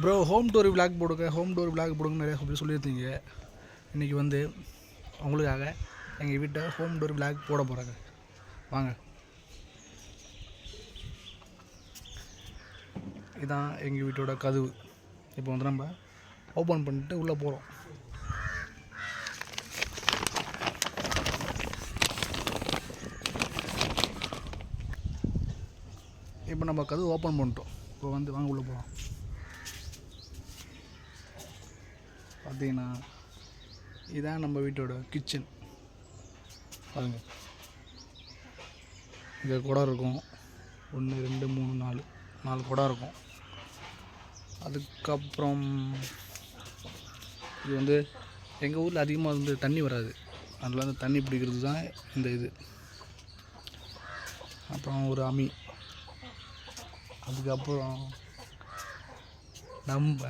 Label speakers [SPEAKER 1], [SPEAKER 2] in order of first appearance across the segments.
[SPEAKER 1] Bro home door vlog போடுங்க home door vlog போடுங்க நிறைய சொல்லி சொல்லியிருந்தீங்க. இன்றைக்கி வந்து உங்களுக்காக எங்கள் வீட்டை ஹோம் டோர் விளாக் போட போகிறாங்க வாங்க. இதான் எங்கள் வீட்டோட கதவு. இப்போ வந்து நம்ம ஓப்பன் பண்ணிட்டு உள்ளே போகிறோம் இப்போ நம்ம கதவு ஓப்பன் பண்ணிட்டோம். இப்போ வந்து வாங்க உள்ளே போகலாம் பார்த்தீங்கன்னா இதான் நம்ம வீட்டோட கிச்சன் பாருங்க. இங்கே குடம் இருக்கும். ஒன்று ரெண்டு மூணு நாலு. நாலு குடம் இருக்கும். அதுக்கப்புறம் இது வந்து எங்கள் ஊரில் அதிகமாக வந்து தண்ணி வராது. அதில் வந்து தண்ணி பிடிக்கிறது தான் இந்த இது. அப்புறம் ஒரு அமி அதுக்கப்புறம் நம்ம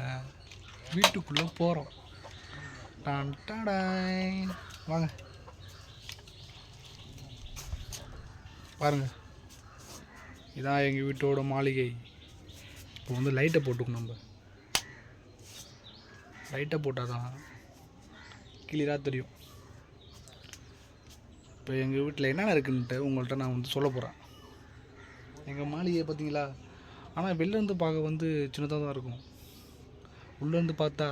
[SPEAKER 1] வீட்டுக்குள்ளே போகிறோம் டான் டாடாய். வாங்க. பாருங்கள் இதான் எங்கள் வீட்டோட மாளிகை. இப்போ வந்து லைட்டை போட்டுக்கணும் நம்ம. லைட்டை போட்டால் தான் கிளியராக தெரியும். இப்போ எங்கள் வீட்டில் என்னென்ன இருக்குன்ட்டு உங்கள்கிட்ட நான் வந்து சொல்ல போகிறேன் எங்கள் மாளிகை பார்த்தீங்களா? ஆனால் வெளிலேருந்து பார்க்க வந்து சின்னதாக தான் இருக்கும். உள்ளேருந்து பார்த்தா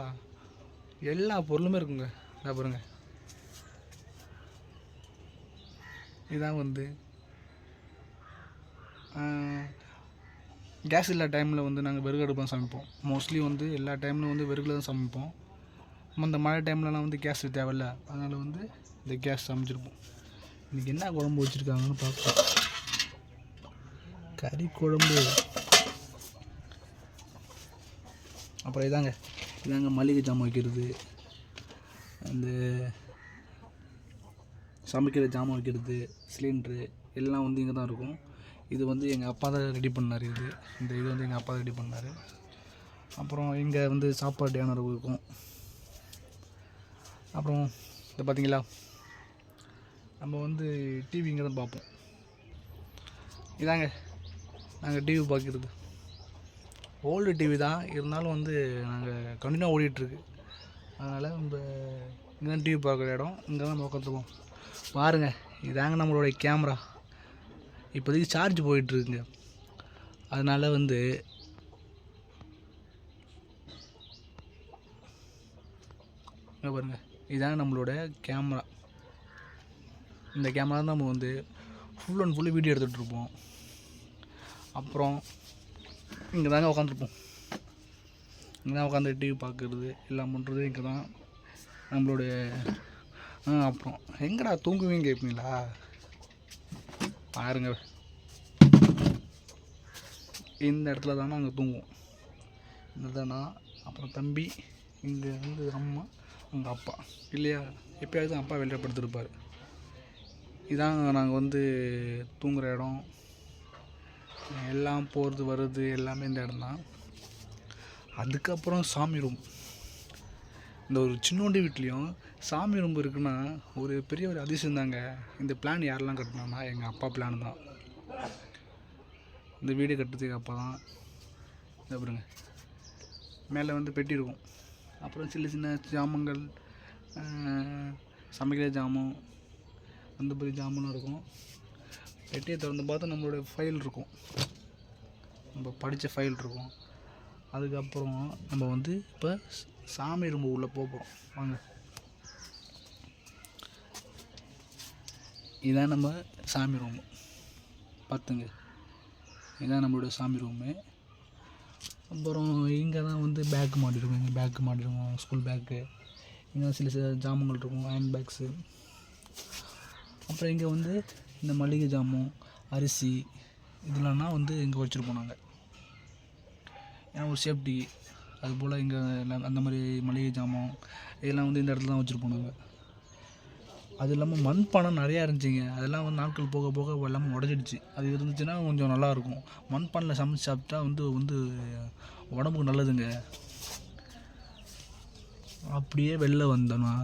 [SPEAKER 1] எல்லா பொருளுமே இருக்குங்க. இதாக பாருங்க. இதான் வந்து கேஸ் இல்லா டைமில் வந்து நாங்கள் வெறுகு அடுப்பு தான் சமைப்போம். மோஸ்ட்லி வந்து எல்லா டைம்லையும் வந்து வெறுகில் தான் சமைப்போம். இந்த மழை டைம்லலாம் வந்து கேஸ் தேவையில்ல. அதனால் வந்து இந்த கேஸ் சமைச்சிருப்போம். இன்றைக்கி என்ன குழம்பு வச்சுருக்காங்கன்னு பார்ப்போம். கறி குழம்பு. அப்புறம் இதாங்க. இதாங்க மளிகை ஜாமான் வைக்கிறது அந்த சமைக்கிற ஜாமான் வைக்கிறது சிலிண்ட்ரு எல்லாம் வந்து இங்கே தான் இருக்கும். இது வந்து எங்கள் அப்பா தான் ரெடி பண்ணார் இது. இந்த இது வந்து எங்கள் அப்பா ரெடி பண்ணார். அப்புறம் இங்கே வந்து சாப்பாடு ஏனர் இருக்கும். அப்புறம் இதை பார்த்தீங்களா நம்ம வந்து டிவி இங்கே தான் பார்ப்போம். இதாங்க நாங்கள் டிவி பார்க்குறது. ஓல்டு டிவி தான். இருந்தாலும் வந்து நாங்கள் கண்டினியூ ஓடிட்டுருக்கு. அதனால் நம்ம இங்கே டிவி பார்க்குற இடம். இங்கே தான் நம்ம உட்காந்துருக்கோம் பாருங்கள் இதாங்க நம்மளுடைய கேமரா இப்போதைக்கு சார்ஜ் போயிட்டுருக்குங்க. அதனால் வந்து இங்கே பாருங்க இதாங்க நம்மளோட கேமரா இந்த கேமரா தான் நம்ம வந்து ஃபுல் அண்ட் ஃபுல்லு வீடியோ எடுத்துகிட்டு இருப்போம் அப்புறம் இங்கே தாங்க உட்காந்துருப்போம் இங்கே தான் உட்காந்து டிவி பார்க்குறது எல்லாம் பண்ணுறது இங்கே தான் நம்மளுடைய அப்புறம் எங்கடா தூங்குவீங்க கேட்பீங்களா பாருங்க. இந்த இடத்துல தானே நாங்கள் தூங்குவோம். இதுதானா அப்புறம் தம்பி இங்கே வந்து அம்மா அங்கே அப்பா. இல்லையா? எப்பயாவது அப்பா வெளியே படுத்திருப்பார். இதான் நாங்கள் வந்து தூங்குகிற இடம். எல்லாம் போகிறது வருது எல்லாமே இந்த இடம் தான். அதுக்கப்புறம் சாமி ரூம். இந்த ஒரு சின்னோண்டி வீட்லேயும் சாமி ரூம் இருக்குன்னா ஒரு பெரிய ஒரு அதிசயம் தாங்க. இந்த பிளான் யாரெல்லாம் கட்டினான்னா எங்கள் அப்பா பிளான் தான். இந்த வீடு கட்டுறதுக்கு அப்பா தான். இந்த பாருங்க. மேலே வந்து பெட்டி இருக்கும். அப்புறம் சின்ன சின்ன ஜாமங்கள் சமைக்கிற ஜாமான் அந்த மாதிரி ஜாமானும் இருக்கும். பெட்டியை திறந்து பார்த்தா நம்மளுடைய ஃபைல் இருக்கும். நம்ம படித்த ஃபைல் இருக்கும். அதுக்கப்புறம் நம்ம வந்து இப்போ சாமி ரூம் உள்ளே போகிறோம் வாங்க. இதான் நம்ம சாமி ரூமு. பார்த்துங்க இதான் நம்மளோட சாமி ரூமு. அப்புறம் இங்கே தான் வந்து பேக் மாட்டிருக்கோம் இங்கே பேக் மாட்டிருக்கோம் ஸ்கூல் பேக்கு இங்கே சில சில ஜாமான்கள் இருக்கும். ஹேண்ட் பேக்ஸு அப்புறம் இங்கே வந்து இந்த மளிகை ஜாமான் அரிசி இதெல்லாம்னா வந்து இங்கே வச்சுருப்போம் நாங்கள் ஏன்னா ஒரு சேஃப்டி அதுபோல் இங்கே எல்லாம் அந்த மாதிரி மளிகை ஜாமான் இதெல்லாம் வந்து இந்த இடத்துல தான் வச்சுருப்போம் நாங்கள் அது இல்லாமல் மண்பானம் நிறையா இருந்துச்சுங்க. அதெல்லாம் வந்து நாட்கள் போக போக எல்லாமே உடஞ்சிடுச்சு. அது இருந்துச்சுன்னா கொஞ்சம் நல்லாயிருக்கும் மண்பானில் சமைச்சு சாப்பிட்டா வந்து வந்து உடம்புக்கு நல்லதுங்க. அப்படியே வெளில வந்தோன்னா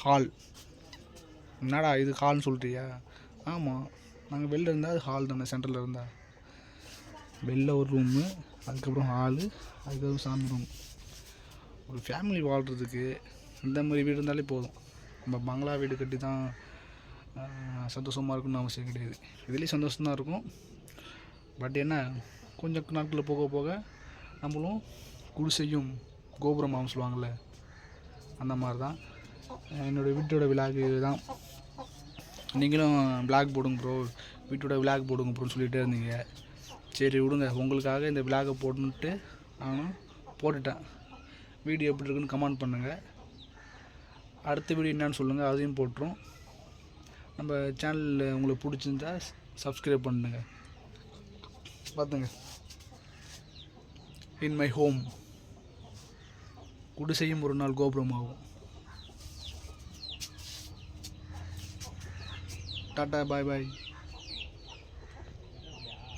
[SPEAKER 1] ஹால். என்னடா இது ஹால்னு சொல்கிறியா ஆமாம் நாங்கள் வெளில இருந்தால் அது ஹால் தானே சென்டரில் இருந்தால் வெளில ஒரு ரூமு அதுக்கப்புறம் ஹாலு அதுக்கப்புறம் சாமி ரூம் ஒரு ஃபேமிலி வாழ்கிறதுக்கு இந்த மாதிரி வீடு இருந்தாலே போதும். நம்ம பங்களா வீடு கட்டி தான் சந்தோஷமாக இருக்கணும்னு அவசியம் கிடையாது. இதுலேயும் சந்தோஷம் தான் இருக்கும். பட் என்ன கொஞ்சம் நாட்களில் போக போக நம்மளும் குடிசையும் கோபுரமாகவும் சொல்லுவாங்கள்ல அந்த மாதிரி தான் என்னோடய வீட்டோட விழாக்கு தான் நீங்களும் பிளாக் போடுங்க ப்ரோ வீட்டோட விளாக் போடுங்க ப்ரோன்னு சொல்லிகிட்டே இருந்தீங்க. சரி விடுங்க. உங்களுக்காக இந்த விளாகை போடணுன்ட்டு நானும் போட்டுட்டேன். வீடியோ எப்படி இருக்குன்னு கமெண்ட் பண்ணுங்கள் அடுத்த வீடியோ என்னன்னு சொல்லுங்கள் அதையும் போட்டுரும். நம்ம சேனலில் உங்களுக்கு பிடிச்சிருந்தா சப்ஸ்கிரைப் பண்ணுங்க. பார்த்துங்க. இன் மை ஹோம் குடிசையும் ஒரு நாள் கோபுரமாகும். Tata bye bye